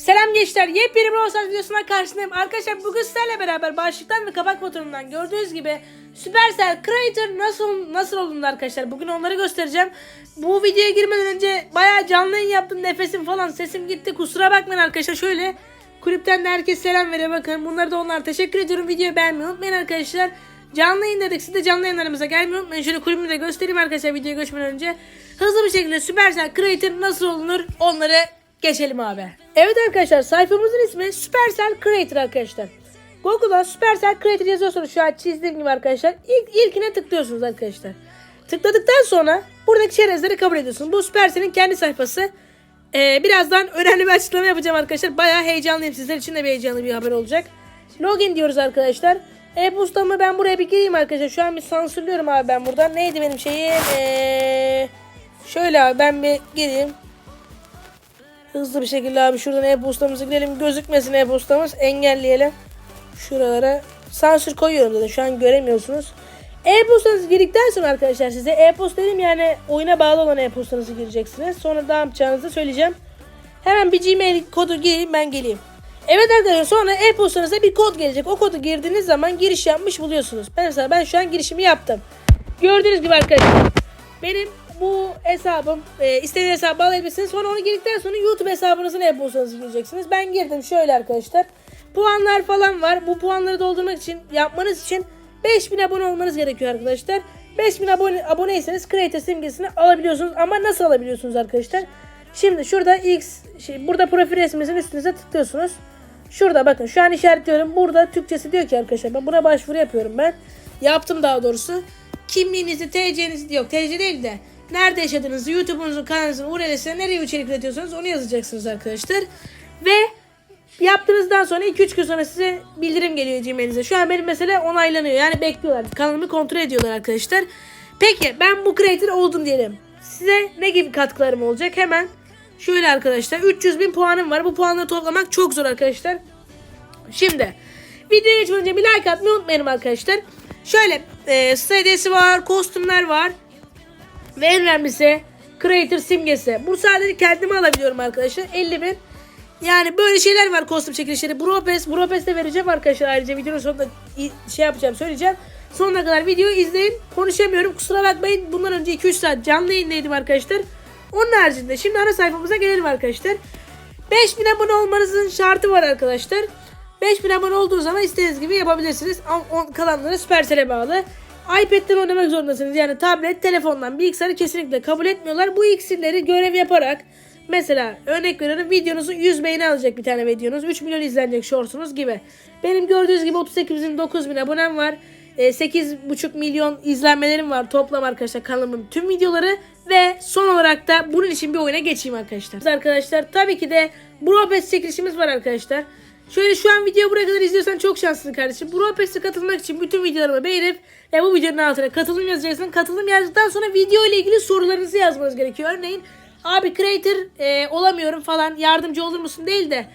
Selam gençler. Yepyeni Brawl Stars videosuna karşınızdayım. Arkadaşlar bugün sizlerle beraber başlıktan ve kapak fotoğrafından gördüğünüz gibi Supercell Creator nasıl nasıl olundu arkadaşlar. Bugün onları göstereceğim. Bu videoya girmeden önce bayağı canlı yayın yaptım. Nefesim falan sesim gitti. Kusura bakmayın arkadaşlar. Şöyle kulüpten de herkes selam veriyor. Bakın bunları da onlar teşekkür ediyorum. Videoyu beğenmeyi unutmayın arkadaşlar. Canlı yayın dedik. Siz de canlı yayınlarımıza gelmeyi unutmayın. Şöyle kulübümü de göstereyim arkadaşlar videoya geçmeden önce. Hızlı bir şekilde Supercell Creator nasıl olunur onları geçelim abi. Evet arkadaşlar sayfamızın ismi Supercell Creator arkadaşlar. Google'da Supercell Creator yazıyorsunuz şu an çizdiğim gibi arkadaşlar. İlk, ilkine tıklıyorsunuz arkadaşlar. Tıkladıktan sonra buradaki çerezleri kabul ediyorsunuz. Bu Supercell'in kendi sayfası. Ee, birazdan önemli bir açıklama yapacağım arkadaşlar. Bayağı heyecanlıyım. Sizler için de bir heyecanlı bir haber olacak. Login diyoruz arkadaşlar. E-postamı ben buraya bir gireyim arkadaşlar. Şu an bir sansürlüyorum abi ben buradan. Neydi benim şeyim? Ee, şöyle abi ben bir gireyim. Hızlı bir şekilde abi şuradan e-postamızı girelim. Gözükmesin e-postamız. Engelleyelim. Şuralara sansür koyuyorum zaten. Şu an göremiyorsunuz. E-postanızı girdikten sonra arkadaşlar size e-posta dedim yani oyuna bağlı olan e-postanızı gireceksiniz. Sonra ne yapacağınızı söyleyeceğim. Hemen bir Gmail kodu gireyim ben geleyim. Evet arkadaşlar sonra e-postanıza bir kod gelecek. O kodu girdiğiniz zaman giriş yapmış buluyorsunuz. Ben mesela ben şu an girişimi yaptım. Gördüğünüz gibi arkadaşlar benim bu hesabım e, istediğiniz hesabı bağlayabilirsiniz. Sonra onu girdikten sonra YouTube hesabınızın e-postanızı gireceksiniz. Ben girdim şöyle arkadaşlar. Puanlar falan var. Bu puanları doldurmak için yapmanız için 5000 abone olmanız gerekiyor arkadaşlar. 5000 abone aboneyseniz Creator simgesini alabiliyorsunuz. Ama nasıl alabiliyorsunuz arkadaşlar? Şimdi şurada X şey, burada profil resminizin üstünüze tıklıyorsunuz. Şurada bakın şu an işaretliyorum. Burada Türkçesi diyor ki arkadaşlar ben buna başvuru yapıyorum ben. Yaptım daha doğrusu. Kimliğinizi, TC'nizi yok TC değil de nerede yaşadığınızı, YouTube'unuzun kanalınızın URL'sine nereye içerik üretiyorsanız onu yazacaksınız arkadaşlar. Ve yaptığınızdan sonra 2-3 gün sonra size bildirim geliyor Gmail'inize. Şu an benim mesela onaylanıyor. Yani bekliyorlar. Kanalımı kontrol ediyorlar arkadaşlar. Peki ben bu creator oldum diyelim. Size ne gibi katkılarım olacak? Hemen şöyle arkadaşlar. 300 bin puanım var. Bu puanları toplamak çok zor arkadaşlar. Şimdi videoya geçmeden önce bir like atmayı unutmayın arkadaşlar. Şöyle e, SD'si var, kostümler var. Ve en önemlisi Creator simgesi. Bu sadece kendime alabiliyorum arkadaşlar. 50 bin. Yani böyle şeyler var kostüm çekilişleri. Bropes, Bropes de vereceğim arkadaşlar. Ayrıca videonun sonunda şey yapacağım söyleyeceğim. Sonuna kadar videoyu izleyin. Konuşamıyorum. Kusura bakmayın. Bundan önce 2-3 saat canlı yayındaydım arkadaşlar. Onun haricinde şimdi ana sayfamıza gelelim arkadaşlar. 5000 abone olmanızın şartı var arkadaşlar. 5000 abone olduğu zaman istediğiniz gibi yapabilirsiniz. Ama kalanları Supercell'e bağlı. iPad'den oynamak zorundasınız. Yani tablet, telefondan, bilgisayarı kesinlikle kabul etmiyorlar. Bu iksirleri görev yaparak mesela örnek veriyorum videonuzun 100 beğeni alacak bir tane videonuz. 3 milyon izlenecek shortsunuz gibi. Benim gördüğünüz gibi 38 bin 9 bin abonem var. E, 8,5 milyon izlenmelerim var toplam arkadaşlar kanalımın tüm videoları ve son olarak da bunun için bir oyuna geçeyim arkadaşlar. Arkadaşlar tabii ki de Bropes çekilişimiz var arkadaşlar. Şöyle şu an videoyu buraya kadar izliyorsan çok şanslısın kardeşim. Bropes'e katılmak için bütün videolarımı beğenip ve bu videonun altına katılım yazacaksın. Katılım yazdıktan sonra video ile ilgili sorularınızı yazmanız gerekiyor. Örneğin abi creator e, olamıyorum falan yardımcı olur musun değil de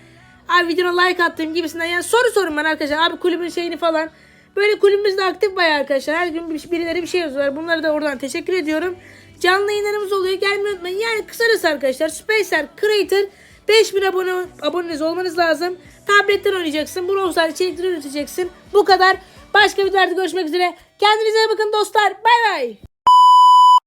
abi videona like attığım gibisinden yani soru sorun bana arkadaşlar. Abi kulübün şeyini falan. Böyle kulübümüzde aktif bayağı arkadaşlar. Her gün bir- birileri bir şey yazıyorlar. Bunlara da oradan teşekkür ediyorum. Canlı yayınlarımız oluyor. Gelmeyi unutmayın. Yani kısacası arkadaşlar Spacer Creator 5000 abone, aboneniz olmanız lazım. Tabletten oynayacaksın. Brawl Stars içerikleri üreteceksin. Bu kadar. Başka videolarda görüşmek üzere. Kendinize bakın dostlar. Bay bay.